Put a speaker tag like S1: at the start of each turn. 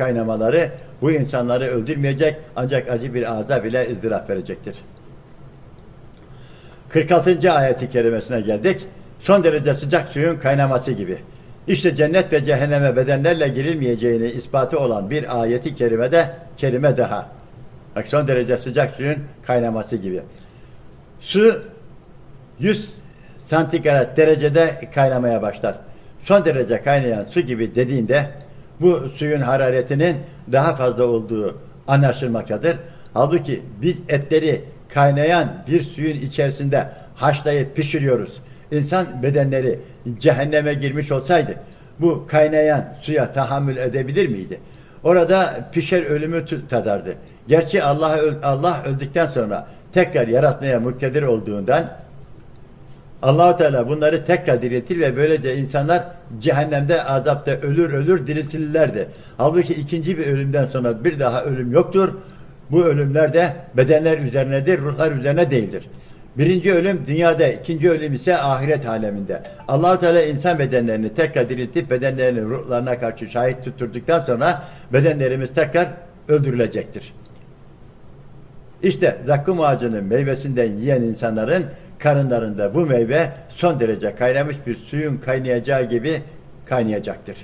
S1: kaynamaları bu insanları öldürmeyecek ancak acı bir azap ile ızdırap verecektir. 46. ayeti kerimesine geldik. Son derece sıcak suyun kaynaması gibi. İşte cennet ve cehenneme bedenlerle girilmeyeceğini ispatı olan bir ayeti kerimede kelime daha. Bak son derece sıcak suyun kaynaması gibi. Su 100 santigrat derecede kaynamaya başlar. Son derece kaynayan su gibi dediğinde bu suyun hararetinin daha fazla olduğu anlaşılmaktadır. Halbuki biz etleri kaynayan bir suyun içerisinde haşlayıp pişiriyoruz. İnsan bedenleri cehenneme girmiş olsaydı bu kaynayan suya tahammül edebilir miydi? Orada pişer ölümü tadardı. Gerçi Allah Allah öldükten sonra tekrar yaratmaya muktedir olduğundan Allahu Teala bunları tekrar diriltir ve böylece insanlar cehennemde azapta ölür ölür diriltirlerdi. Halbuki ikinci bir ölümden sonra bir daha ölüm yoktur. Bu ölümler de bedenler üzerinedir, ruhlar üzerine değildir. Birinci ölüm dünyada, ikinci ölüm ise ahiret aleminde. Allahu Teala insan bedenlerini tekrar diriltip bedenlerini ruhlarına karşı şahit tutturduktan sonra bedenlerimiz tekrar öldürülecektir. İşte zakkum ağacının meyvesinden yiyen insanların karınlarında bu meyve son derece kaynamış bir suyun kaynayacağı gibi kaynayacaktır.